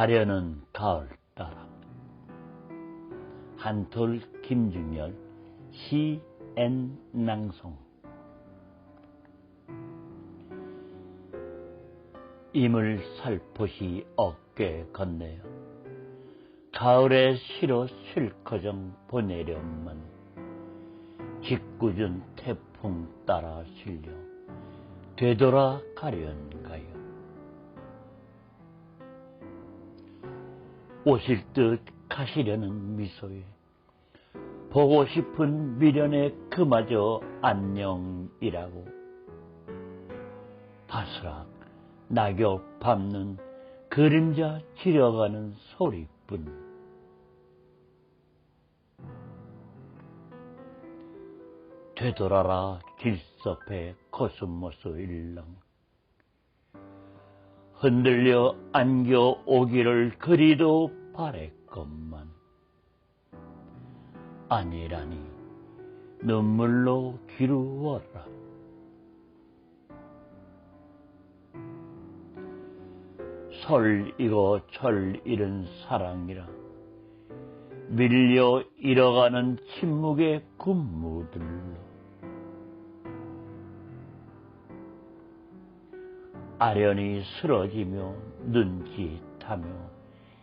가려는 가을 따라. 한톨 김중열 시엔 낭송. 임을 살포시 어깨 건네요. 가을에 실어 실커정 보내려만. 짓궂은 태풍 따라 실려 되돌아 가련가요 오실 듯 가시려는 미소에 보고 싶은 미련에 그마저 안녕이라고. 바스락 낙엽 밟는 그림자 지려가는 소리뿐. 되돌아라 길섭에 코스모스 일렁 흔들려 안겨 오기를 그리도 바랬건만. 아니라니 눈물로 기루어라. 설 이고 철 잃은 사랑이라. 밀려 잃어가는 침묵의 군무들로 아련히 쓰러지며 눈짓하며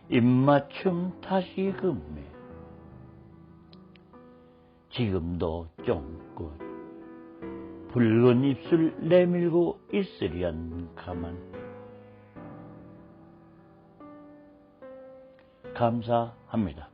입맞춤 다시 금매 지금도 쫑긋 붉은 입술 내밀고 있으련 가만 감사합니다.